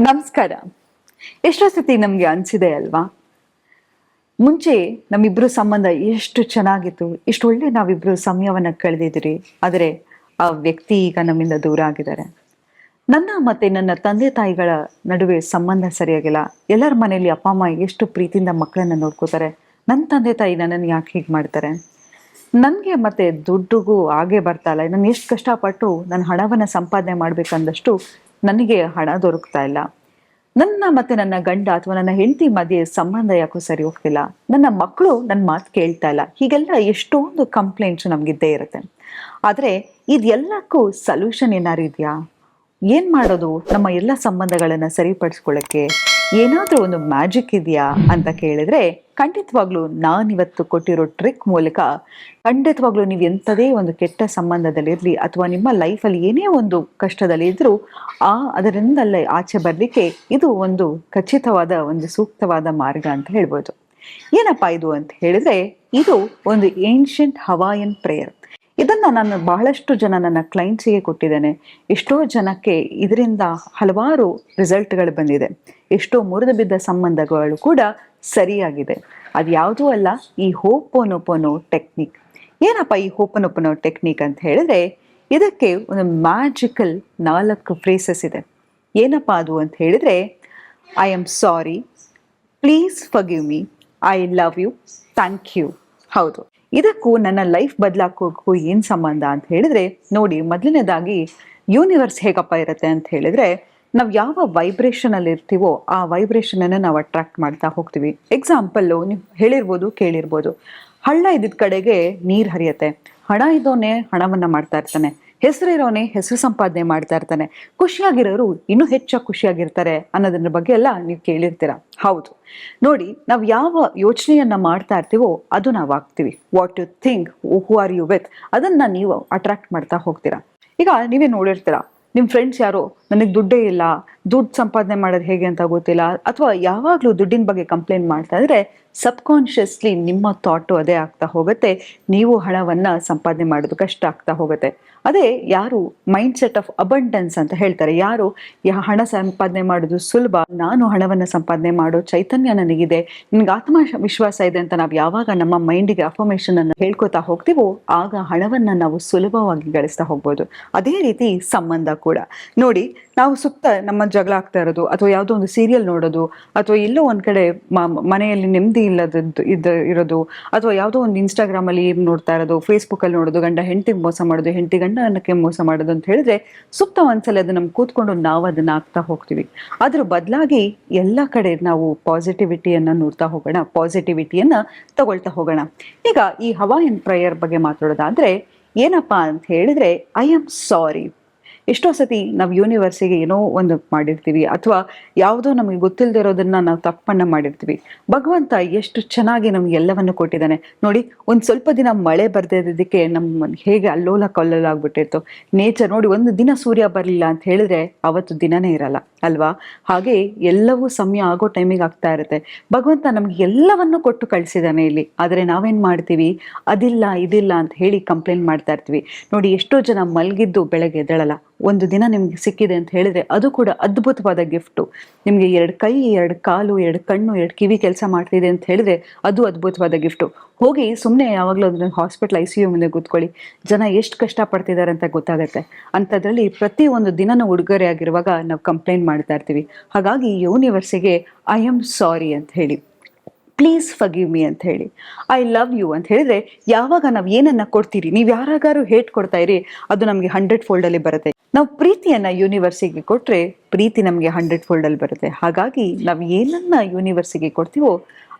ನಮಸ್ಕಾರ. ಎಷ್ಟೋ ಸತಿ ನಮ್ಗೆ ಅನ್ಸಿದೆ ಅಲ್ವಾ? ಮುಂಚೆ ನಮ್ಮಿಬ್ರು ಸಂಬಂಧ ಎಷ್ಟು ಚೆನ್ನಾಗಿತ್ತು ಎಷ್ಟು ಒಳ್ಳೆ ನಾವಿಬ್ರು ಸಮಯವನ್ನ ಕಳೆದಿದ್ರಿ ಆದರೆ ಆ ವ್ಯಕ್ತಿ ಈಗ ನಮ್ಮಿಂದ ದೂರ ಆಗಿದ್ದಾರೆ. ನನ್ನ ಮತ್ತೆ ನನ್ನ ತಂದೆ ತಾಯಿಗಳ ನಡುವೆ ಸಂಬಂಧ ಸರಿಯಾಗಿಲ್ಲ. ಎಲ್ಲರ ಮನೆಯಲ್ಲಿ ಅಪ್ಪ, ಅಮ್ಮ ಎಷ್ಟು ಪ್ರೀತಿಯಿಂದ ಮಕ್ಕಳನ್ನ ನೋಡ್ಕೋತಾರೆ. ನನ್ನ ತಂದೆ ತಾಯಿ ನನ್ನನ್ನು ಯಾಕೆ ಹೀಗೆ ಮಾಡ್ತಾರೆ? ನನಗೆ ಮತ್ತೆ ದುಡ್ಡುಗೂ ಹಾಗೆ ಬರ್ತಾ ಇಲ್ಲ. ನಾನು ಎಷ್ಟು ಕಷ್ಟಪಟ್ಟು ನನ್ನ ಹಣವನ್ನು ಸಂಪಾದನೆ ಮಾಡ್ಬೇಕಂದಷ್ಟು ನನಗೆ ಹಣ ದೊರಕ್ತಾ ಇಲ್ಲ. ನನ್ನ ಮತ್ತೆ ನನ್ನ ಗಂಡ ಅಥವಾ ನನ್ನ ಹೆಂಡತಿ ಮಧ್ಯೆ ಸಂಬಂಧ ಯಾಕೋ ಸರಿ ಹೋಗ್ತಿಲ್ಲ. ನನ್ನ ಮಕ್ಕಳು ನನ್ನ ಮಾತು ಕೇಳ್ತಾ ಇಲ್ಲ. ಹೀಗೆಲ್ಲ ಎಷ್ಟೊಂದು ಕಂಪ್ಲೇಂಟ್ಸ್ ನಮಗಿದ್ದೇ ಇರುತ್ತೆ. ಆದರೆ ಇದೆಲ್ಲಕ್ಕೂ ಸೊಲ್ಯೂಷನ್ ಏನಾರು ಇದೆಯಾ? ಏನು ಮಾಡೋದು? ನಮ್ಮ ಎಲ್ಲ ಸಂಬಂಧಗಳನ್ನ ಸರಿಪಡಿಸ್ಕೊಳ್ಳಕ್ಕೆ? ಏನಾದ್ರೂ ಒಂದು ಮ್ಯಾಜಿಕ್ ಇದೆಯಾ ಅಂತ ಕೇಳಿದ್ರೆ ಖಂಡಿತವಾಗ್ಲೂ ನಾನಿವತ್ತು ಕೊಟ್ಟಿರೋ ಟ್ರಿಕ್ ಮೂಲಕ ಖಂಡಿತವಾಗ್ಲೂ ನೀವು ಎಂಥದೇ ಒಂದು ಕೆಟ್ಟ ಸಂಬಂಧದಲ್ಲಿರಲಿ ಅಥವಾ ನಿಮ್ಮ ಲೈಫಲ್ಲಿ ಏನೇ ಒಂದು ಕಷ್ಟದಲ್ಲಿ ಇದ್ದರೂ ಆ ಅದರಿಂದಲ್ಲೇ ಆಚೆ ಬರಲಿಕ್ಕೆ ಇದು ಒಂದು ಖಚಿತವಾದ, ಒಂದು ಸೂಕ್ತವಾದ ಮಾರ್ಗ ಅಂತ ಹೇಳ್ಬೋದು. ಏನಪ್ಪಾ ಇದು ಅಂತ ಹೇಳಿದ್ರೆ, ಇದು ಒಂದು ಏನ್ಷಿಯಂಟ್ ಹವಾಯನ್ ಪ್ರೇಯರ್ ಇದನ್ನ ನಾನು ಬಹಳಷ್ಟು ಜನ ನನ್ನ ಕ್ಲೈಂಟ್ಸಿಗೆ ಕೊಟ್ಟಿದ್ದೇನೆ. ಎಷ್ಟೋ ಜನಕ್ಕೆ ಇದರಿಂದ ಹಲವಾರು ರಿಸಲ್ಟ್ಗಳು ಬಂದಿದೆ. ಎಷ್ಟೋ ಮುರಿದು ಬಿದ್ದ ಸಂಬಂಧಗಳು ಕೂಡ ಸರಿಯಾಗಿದೆ. ಅದು ಯಾವುದೂ ಅಲ್ಲ, ಈ ಹೋಪೋನೊಪೊನೋ ಟೆಕ್ನಿಕ್ ಏನಪ್ಪ ಈ ಹೋಪನೊಪನೋ ಟೆಕ್ನಿಕ್ ಅಂತ ಹೇಳಿದ್ರೆ, ಇದಕ್ಕೆ ಒಂದು ಮ್ಯಾಜಿಕಲ್ ನಾಲ್ಕು ಫ್ರೇಸಸ್ ಇದೆ. ಏನಪ್ಪ ಅದು ಅಂತ ಹೇಳಿದ್ರೆ I am sorry please forgive me I love you thank you ಹೌದು. ಇದಕ್ಕೂ ನನ್ನ ಲೈಫ್ ಬದಲಾಕೋಕ್ಕೂ ಏನು ಸಂಬಂಧ ಅಂತ ಹೇಳಿದ್ರೆ, ನೋಡಿ ಮೊದಲನೇದಾಗಿ ಯೂನಿವರ್ಸ್ ಹೇಗಪ್ಪ ಇರುತ್ತೆ ಅಂತ ಹೇಳಿದ್ರೆ, ನಾವು ಯಾವ ವೈಬ್ರೇಷನ್ ಅಲ್ಲಿ ಇರ್ತೀವೋ ಆ ವೈಬ್ರೇಷನ್ ಅನ್ನು ನಾವು ಅಟ್ರಾಕ್ಟ್ ಮಾಡ್ತಾ ಹೋಗ್ತೀವಿ. ಎಕ್ಸಾಂಪಲ್ಲು ನೀವು ಹೇಳಿರ್ಬೋದು, ಕೇಳಿರ್ಬೋದು. ಹಳ್ಳ ಇದ್ದಿದ್ದ ಕಡೆಗೆ ನೀರು ಹರಿಯುತ್ತೆ. ಹಣ ಇದ್ದೋನೆ ಹಣವನ್ನ ಮಾಡ್ತಾ ಇರ್ತಾನೆ. ಹೆಸರಿರೋನೆ ಹೆಸರು ಸಂಪಾದನೆ ಮಾಡ್ತಾ ಇರ್ತಾನೆ. ಖುಷಿಯಾಗಿರೋರು ಇನ್ನೂ ಹೆಚ್ಚಾಗಿ ಖುಷಿಯಾಗಿರ್ತಾರೆ ಅನ್ನೋದ್ರ ಬಗ್ಗೆ ಎಲ್ಲ ನೀವು ಕೇಳಿರ್ತೀರ. ಹೌದು. ನೋಡಿ, ನಾವು ಯಾವ ಯೋಚನೆಯನ್ನ ಮಾಡ್ತಾ ಇರ್ತೀವೋ ಅದು ನಾವು ಆಗ್ತೀವಿ. What you think who are you with ಅದನ್ನ ನೀವು ಅಟ್ರಾಕ್ಟ್ ಮಾಡ್ತಾ ಹೋಗ್ತೀರಾ. ಈಗ ನೀವೇ ನೋಡಿರ್ತೀರಾ. ನಿಮ್ಮ ಫ್ರೆಂಡ್ಸ್ ಯಾರೋ ನನಗೆ ದುಡ್ಡೇ ಇಲ್ಲ, ದುಡ್ಡು ಸಂಪಾದನೆ ಮಾಡೋದು ಹೇಗೆ ಅಂತ ಗೊತ್ತಿಲ್ಲ, ಅಥವಾ ಯಾವಾಗಲೂ ದುಡ್ಡಿನ ಬಗ್ಗೆ ಕಂಪ್ಲೇಂಟ್ ಮಾಡ್ತಾ ಇದ್ರೆ ಸಬ್ಕಾನ್ಷಿಯಸ್ಲಿ ನಿಮ್ಮ ಥಾಟು ಅದೇ ಆಗ್ತಾ ಹೋಗುತ್ತೆ, ನೀವು ಹಣವನ್ನ ಸಂಪಾದನೆ ಮಾಡೋದು ಕಷ್ಟ ಆಗ್ತಾ ಹೋಗುತ್ತೆ. ಅದೇ ಯಾರು ಮೈಂಡ್ ಸೆಟ್ ಆಫ್ ಅಬಂಡೆನ್ಸ್ ಅಂತ ಹೇಳ್ತಾರೆ, ಯಾರು ಹಣ ಸಂಪಾದನೆ ಮಾಡೋದು ಸುಲಭ, ನಾನು ಹಣವನ್ನು ಸಂಪಾದನೆ ಮಾಡೋ ಚೈತನ್ಯ ನನಗಿದೆ, ನಿನ್ಗೆ ಆತ್ಮ ವಿಶ್ವಾಸ ಇದೆ ಅಂತ ನಾವು ಯಾವಾಗ ನಮ್ಮ ಮೈಂಡಿಗೆ ಅಫರ್ಮೇಷನ್ ಅನ್ನು ಹೇಳ್ಕೊತಾ ಹೋಗ್ತೀವೋ, ಆಗ ಹಣವನ್ನ ನಾವು ಸುಲಭವಾಗಿ ಗಳಿಸ್ತಾ ಹೋಗ್ಬೋದು. ಅದೇ ರೀತಿ ಸಂಬಂಧ ಕೂಡ. ನೋಡಿ ನಾವು ಸುತ್ತ ನಮ್ಮ ಜಗಳ ಆಗ್ತಾ ಇರೋದು, ಅಥವಾ ಯಾವುದೋ ಒಂದು ಸೀರಿಯಲ್ ನೋಡೋದು, ಅಥವಾ ಎಲ್ಲೋ ಒಂದ್ ಕಡೆ ಮನೆಯಲ್ಲಿ ನೆಮ್ಮದಿ ಇಲ್ಲದದ್ದು, ಇದ್ದ, ಇರೋದು, ಅಥವಾ ಯಾವುದೋ ಒಂದು ಇನ್ಸ್ಟಾಗ್ರಾಮ್ ಅಲ್ಲಿ ನೋಡ್ತಾ ಇರೋದು ಫೇಸ್ಬುಕ್ ಅಲ್ಲಿ ನೋಡೋದು, ಗಂಡ ಹೆಂಡತಿಗೆ ಮೋಸ ಮಾಡೋದು, ಹೆಂಡತಿ ಗಂಡ ಅನ್ನಕ್ಕೆ ಮೋಸ ಮಾಡೋದು ಅಂತ ಹೇಳಿದ್ರೆ ಸುತ್ತ ಒಂದ್ಸಲ ಅದು ನಮ್ಗೆ ಕೂತ್ಕೊಂಡು ನಾವು ಅದನ್ನ ಆಗ್ತಾ ಹೋಗ್ತೀವಿ. ಅದ್ರ ಬದಲಾಗಿ ಎಲ್ಲ ಕಡೆ ನಾವು ಪಾಸಿಟಿವಿಟಿಯನ್ನ ನೋಡ್ತಾ ಹೋಗೋಣ ಪಾಸಿಟಿವಿಟಿಯನ್ನ ತಗೊಳ್ತಾ ಹೋಗೋಣ. ಈಗ ಈ ಹವಾಯನ್ ಪ್ರೇಯರ್ ಬಗ್ಗೆ ಮಾತಾಡೋದಾದ್ರೆ ಏನಪ್ಪಾ ಅಂತ ಹೇಳಿದ್ರೆ ಐ ಆಮ್ ಸಾರಿ ಎಷ್ಟೋ ಸತಿ ನಾವು ಯೂನಿವರ್ಸಿಗೆ ಏನೋ ಒಂದು ಮಾಡಿರ್ತೀವಿ ಅಥವಾ ಯಾವುದೋ ನಮಗೆ ಗೊತ್ತಿಲ್ಲದೆ ಇರೋದನ್ನ ನಾವು ತಪ್ಪನ್ನ ಮಾಡಿರ್ತೀವಿ. ಭಗವಂತ ಎಷ್ಟು ಚೆನ್ನಾಗಿ ನಮ್ಗೆ ಎಲ್ಲವನ್ನು ಕೊಟ್ಟಿದ್ದಾನೆ. ನೋಡಿ, ಒಂದು ಸ್ವಲ್ಪ ದಿನ ಮಳೆ ಬರ್ದೇ ಇದ್ದಕ್ಕೆ ನಮ್ಮ ಹೇಗೆ ಅಲ್ಲೋಲ ಕಲ್ಲೋಲ ಆಗ್ಬಿಟ್ಟಿತ್ತು. ನೇಚರ್ ನೋಡಿ ಒಂದು ದಿನ ಸೂರ್ಯ ಬರಲಿಲ್ಲ ಅಂತ ಹೇಳಿದ್ರೆ ಅವತ್ತು ದಿನನೇ ಇರಲ್ಲ, ಅಲ್ವಾ? ಹಾಗೆ ಎಲ್ಲವೂ ಸಮಯ ಆಗೋ ಟೈಮಿಗೆ ಆಗ್ತಾ ಇರುತ್ತೆ. ಭಗವಂತ ನಮ್ಗೆ ಎಲ್ಲವನ್ನು ಕೊಟ್ಟು ಕಳಿಸಿದಾನೆ ಇಲ್ಲಿ. ಆದರೆ ನಾವೇನ್ ಮಾಡ್ತೀವಿ? ಅದಿಲ್ಲ, ಇದಿಲ್ಲ ಅಂತ ಹೇಳಿ ಕಂಪ್ಲೇಂಟ್ ಮಾಡ್ತಾ ಇರ್ತೀವಿ. ನೋಡಿ, ಎಷ್ಟೋ ಜನ ಮಲಗಿದ್ದು ಬೆಳಗ್ಗೆ ಎದ್ದೇಳಲ್ಲ. ಒಂದು ದಿನ ನಿಮ್ಗೆ ಸಿಕ್ಕಿದೆ ಅಂತ ಹೇಳಿದ್ರೆ ಅದು ಕೂಡ ಅದ್ಭುತವಾದ ಗಿಫ್ಟು. ನಿಮಗೆ ಎರಡು ಕೈ, ಎರಡು ಕಾಲು, ಎರಡು ಕಣ್ಣು, ಎರಡು ಕಿವಿ ಕೆಲಸ ಮಾಡ್ತಿದೆ ಅಂತ ಹೇಳಿದ್ರೆ ಅದು ಅದ್ಭುತವಾದ ಗಿಫ್ಟು. ಹೋಗಿ ಸುಮ್ಮನೆ ಯಾವಾಗಲೂ ಅದನ್ನ ಹಾಸ್ಪಿಟಲ್, ಐ ಸಿ ಯು ಮುಂದೆ ಕೂತ್ಕೊಳ್ಳಿ. ಜನ ಎಷ್ಟು ಕಷ್ಟಪಡ್ತಿದ್ದಾರೆ ಅಂತ ಗೊತ್ತಾಗುತ್ತೆ. ಅಂಥದ್ರಲ್ಲಿ ಪ್ರತಿ ಒಂದು ದಿನನೂ ಉಡುಗೊರೆ ಆಗಿರುವಾಗ ನಾವು ಕಂಪ್ಲೇಂಟ್ ಮಾಡ್ತಾ ಇರ್ತೀವಿ. ಹಾಗಾಗಿ ಯೂನಿವರ್ಸಿಗೆ ಐ ಆಮ್ ಸಾರಿ ಅಂತ ಹೇಳಿ. ಪ್ಲೀಸ್ ಫಗಿವ್ ಮೀ ಅಂತ ಹೇಳಿ. ಐ ಲವ್ ಯು ಅಂತ ಹೇಳಿದ್ರೆ ಯಾವಾಗ ನಾವು ಏನನ್ನ ಕೊಡ್ತೀರಿ? ನೀವು ಯಾರಿಗಾರು ಹೇಟ್ ಕೊಡ್ತಾ ಇರಿ, ಅದು ನಮಗೆ ಹಂಡ್ರೆಡ್ ಫೋಲ್ಡಲ್ಲಿ ಬರುತ್ತೆ. ನಾವು ಪ್ರೀತಿಯನ್ನ ಯೂನಿವರ್ಸಿಗೆ ಕೊಟ್ರೆ ಪ್ರೀತಿ ನಮಗೆ ಹಂಡ್ರೆಡ್ ಫೋಲ್ಡಲ್ಲಿ ಬರುತ್ತೆ. ಹಾಗಾಗಿ ನಾವು ಏನನ್ನ ಯೂನಿವರ್ಸಿಗೆ ಕೊಡ್ತೀವೋ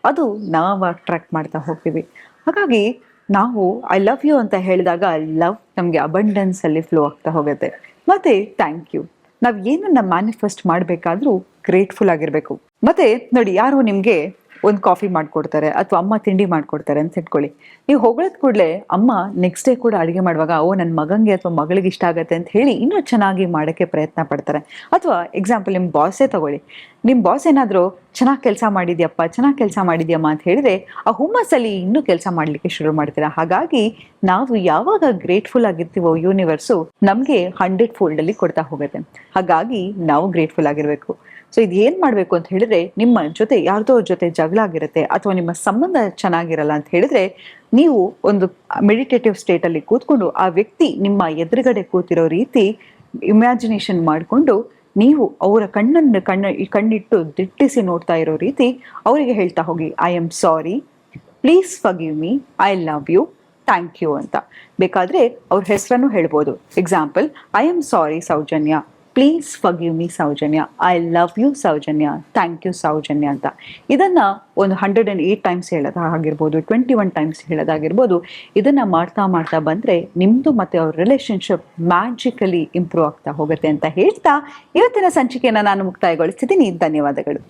ಅದು ನಾವು ಅಟ್ರಾಕ್ಟ್ ಮಾಡ್ತಾ ಹೋಗ್ತೀವಿ. ಹಾಗಾಗಿ ನಾವು ಐ ಲವ್ ಯು ಅಂತ ಹೇಳಿದಾಗ ಲವ್ ನಮಗೆ ಅಬಂಡೆನ್ಸ್ ಅಲ್ಲಿ ಫ್ಲೋ ಆಗ್ತಾ ಹೋಗುತ್ತೆ. ಮತ್ತೆ ಥ್ಯಾಂಕ್ ಯು ನಾವು ಏನನ್ನ ಮ್ಯಾನಿಫೆಸ್ಟ್ ಮಾಡಬೇಕಾದ್ರೂ ಗ್ರೇಟ್ಫುಲ್ ಆಗಿರಬೇಕು. ಮತ್ತೆ ನೋಡಿ ಯಾರು ನಿಮ್ಗೆ ಒಂದು ಕಾಫಿ ಮಾಡಿಕೊಡ್ತಾರೆ ಅಥವಾ ಅಮ್ಮ ತಿಂಡಿ ಮಾಡಿಕೊಡ್ತಾರೆ ಅಂತ ಇಟ್ಕೊಳ್ಳಿ. ನೀವು ಹೊಗಳದ್ ಕೂಡಲೇ ಅಮ್ಮ ನೆಕ್ಸ್ಟ್ ಡೇ ಕೂಡ ಅಡುಗೆ ಮಾಡುವಾಗ, ಓ ನನ್ನ ಮಗಂಗೆ ಅಥವಾ ಮಗಳಿಗೆ ಇಷ್ಟ ಆಗುತ್ತೆ ಅಂತ ಹೇಳಿ ಇನ್ನೂ ಚೆನ್ನಾಗಿ ಮಾಡೋಕ್ಕೆ ಪ್ರಯತ್ನ ಪಡ್ತಾರೆ. ಅಥವಾ ಎಕ್ಸಾಂಪಲ್ ನಿಮ್ಮ ಬಾಸೇ ತಗೊಳ್ಳಿ. ನಿಮ್ಮ ಬಾಸ್ ಏನಾದರೂ, ಚೆನ್ನಾಗಿ ಕೆಲಸ ಮಾಡಿದ್ಯಪ್ಪ, ಚೆನ್ನಾಗಿ ಕೆಲಸ ಮಾಡಿದ್ಯಮ್ಮ ಅಂತ ಹೇಳಿದ್ರೆ, ಆ ಹುಮ್ಮಸ್ಸಲ್ಲಿ ಇನ್ನೂ ಕೆಲಸ ಮಾಡಲಿಕ್ಕೆ ಶುರು ಮಾಡ್ತೀರಾ? ಹಾಗಾಗಿ ನಾವು ಯಾವಾಗ ಗ್ರೇಟ್ಫುಲ್ ಆಗಿರ್ತೀವೋ ಯೂನಿವರ್ಸು ನಮಗೆ ಹಂಡ್ರೆಡ್ ಫೋಲ್ಡಲ್ಲಿ ಕೊಡ್ತಾ ಹೋಗುತ್ತೆ. ಹಾಗಾಗಿ ನಾವು ಗ್ರೇಟ್ಫುಲ್ ಆಗಿರಬೇಕು. ಸೊ ಇದು ಏನು ಮಾಡಬೇಕು ಅಂತ ಹೇಳಿದ್ರೆ, ನಿಮ್ಮ ಜೊತೆ ಯಾರ್ದೋ ಜೊತೆ ಜಗಳ ಆಗಿರುತ್ತೆ ಅಥವಾ ನಿಮ್ಮ ಸಂಬಂಧ ಚೆನ್ನಾಗಿರಲ್ಲ ಅಂತ ಹೇಳಿದ್ರೆ, ನೀವು ಒಂದು ಮೆಡಿಟೇಟಿವ್ ಸ್ಟೇಟಲ್ಲಿ ಕೂತ್ಕೊಂಡು ಆ ವ್ಯಕ್ತಿ ನಿಮ್ಮ ಎದುರುಗಡೆ ಕೂತಿರೋ ರೀತಿ ಇಮ್ಯಾಜಿನೇಷನ್ ಮಾಡಿಕೊಂಡು ನೀವು ಅವರ ಕಣ್ಣನ್ನು ಕಣ್ಣ ಕಣ್ಣಿಟ್ಟು ದಿಟ್ಟಿಸಿ ನೋಡ್ತಾ ಇರೋ ರೀತಿ ಅವರಿಗೆ ಹೇಳ್ತಾ ಹೋಗಿ I am sorry please forgive me I love you thank you ಅಂತ. ಬೇಕಾದ್ರೆ ಅವ್ರ ಹೆಸರನ್ನು ಹೇಳ್ಬೋದು. Example I am sorry Soujanya. Please forgive me Soujanya I love you Soujanya thank you Soujanya ಅಂತ. ಇದನ್ನು ಒಂದು ಹಂಡ್ರೆಡ್ ಆ್ಯಂಡ್ ಏಯ್ಟ್ ಟೈಮ್ಸ್ ಹೇಳೋದಾಗಿರ್ಬೋದು twenty one times ಹೇಳೋದಾಗಿರ್ಬೋದು, ಇದನ್ನು ಮಾಡ್ತಾ ಮಾಡ್ತಾ ಬಂದರೆ ನಿಮ್ಮದು ಮತ್ತು ಅವ್ರ ರಿಲೇಷನ್ಶಿಪ್ ಮ್ಯಾಜಿಕಲಿ ಇಂಪ್ರೂವ್ ಆಗ್ತಾ ಹೋಗುತ್ತೆ ಅಂತ ಹೇಳ್ತಾ ಇವತ್ತಿನ ಸಂಚಿಕೆಯನ್ನು ನಾನು ಮುಕ್ತಾಯಗೊಳಿಸ್ತಿದ್ದೀನಿ. ಧನ್ಯವಾದಗಳು.